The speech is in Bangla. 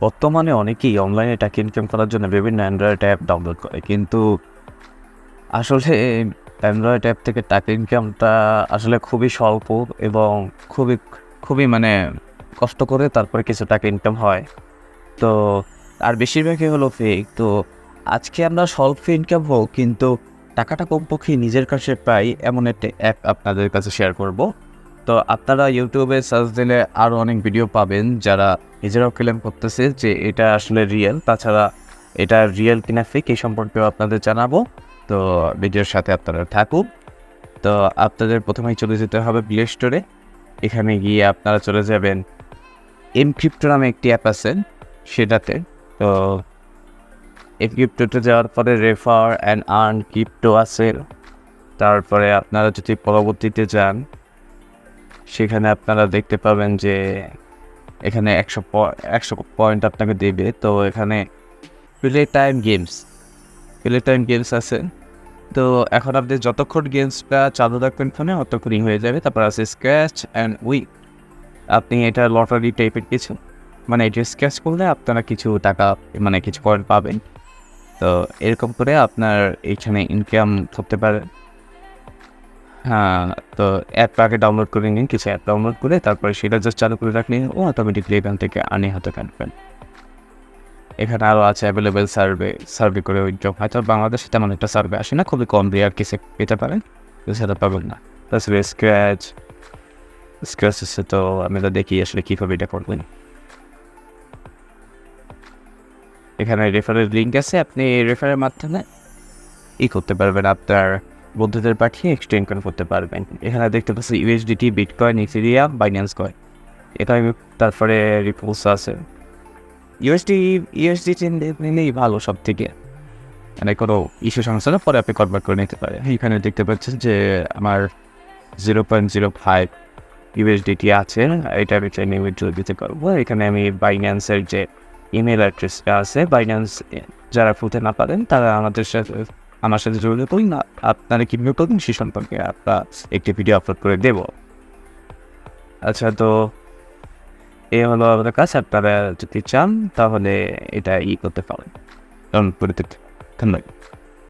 বর্তমানে অনেকেই অনলাইনে টাকা ইনকাম করার জন্য বিভিন্ন অ্যান্ড্রয়েড অ্যাপ ডাউনলোড করে। কিন্তু আসলে অ্যান্ড্রয়েড অ্যাপ থেকে টাকা ইনকামটা আসলে খুবই স্বল্প এবং খুবই খুবই মানে কষ্ট করে তারপরে কিছু টাকা ইনকাম হয়। তো আর বেশিরভাগই হলো ফেক তো আজকে আমরা স্বল্প ইনকাম হোক, কিন্তু টাকাটা কমপক্ষে নিজের কাছে পাই, এমন একটা অ্যাপ আপনাদের কাছে শেয়ার করব। তো আপনারা ইউটিউবে সার্চ দিলে আরও অনেক ভিডিও পাবেন যারা নিজেরাও ক্লেম করতেছে যে এটা আসলে রিয়েল তাছাড়া এটা রিয়েল কিনা ফেক এই সম্পর্কেও আপনাদের জানাব। তো ভিডিওর সাথে আপনারা থাকুন। তো আপনাদের প্রথমেই চলে যেতে হবে প্লে স্টোরে এখানে গিয়ে আপনারা চলে যাবেন এমক্রিপ্টো নামে একটি অ্যাপ আছে সেটাতে। তো এমক্রিপ্টোতে যাওয়ার পরে রেফার অ্যান্ড আর্ন ক্রিপ্টো আছে। তারপরে আপনারা যদি পরবর্তীতে যান সেখানে আপনারা দেখতে পাবেন যে এখানে একশো একশো পয়েন্ট আপনাকে দেবে। তো এখানে play time games, play time games আছে। তো এখন আপনি যতক্ষণ গেমসটা চালু রাখবেন ফোনে ততক্ষণই হয়ে যাবে। তারপর আছে স্ক্র্যাচ অ্যান্ড উইক। আপনি এটা লটারি টাইপের কিছু মানে এটা স্ক্র্যাচ করলে আপনারা কিছু টাকা মানে কিছু পয়েন্ট পাবেন। তো এরকম করে আপনার এইখানে ইনকাম করতে পারেন। হ্যাঁ তো অ্যাপ আগে ডাউনলোড করে নিন, কিছু অ্যাপ ডাউনলোড করে তারপরে সেটা জাস্ট চালু করে রাখলে ও অটোমেটিকলি এখান থেকে আনি হাতে কাটবেন এখানে আরও আছে অ্যাভেলেবেল সার্ভে সার্ভে করে উইথড্র হয়তো বাংলাদেশে তেমন একটা সার্ভে আসে না, খুবই কম রেয়ার কেসে পেতে পারেন সেটা পাবেন না। তাছাড়া স্ক্র্যাচ স্ক্র্যাচ এসে তো আমি তো দেখি আসলে কীভাবে এটা করবেন। এখানে রেফারের লিঙ্ক আছে, আপনি রেফারের মাধ্যমে ই করতে পারবেন আপনার বন্ধুদের পাঠিয়ে এক্সচেঞ্জ করতে পারবেন। এখানে দেখতে পাচ্ছি USDT bitcoin ethereum Binance coin এখানে তারপরে রিপোর্টস আছে। ইউএসডি ইউএসডিটি নিলেই ভালো সব থেকে মানে কোনো ইস্যু সমস্যা না, পরে আপনি কনভার্ট করে নিতে পারেন। এখানে দেখতে পাচ্ছেন যে আমার zero point zero five USDT আছে। এটা আমি চাইলে উইথড্র দিতে পারব। এখানে আমি বাইন্যান্সের যে ইমেল অ্যাড্রেসটা আছে বাইন্যান্স যারা ফুটে না পারেন, তারা আমাদের সাথে আমার সাথে যোগাযোগ করুন। না আপনারা কীভাবে করবেন? সে সম্পর্কে আপনার একটি ভিডিও আপলোড করে দেব। আচ্ছা তো এ হলো আমাদের কাজ। আপনারা যদি চান, তাহলে এটা ই করতে পারেন। ধন্যবাদ।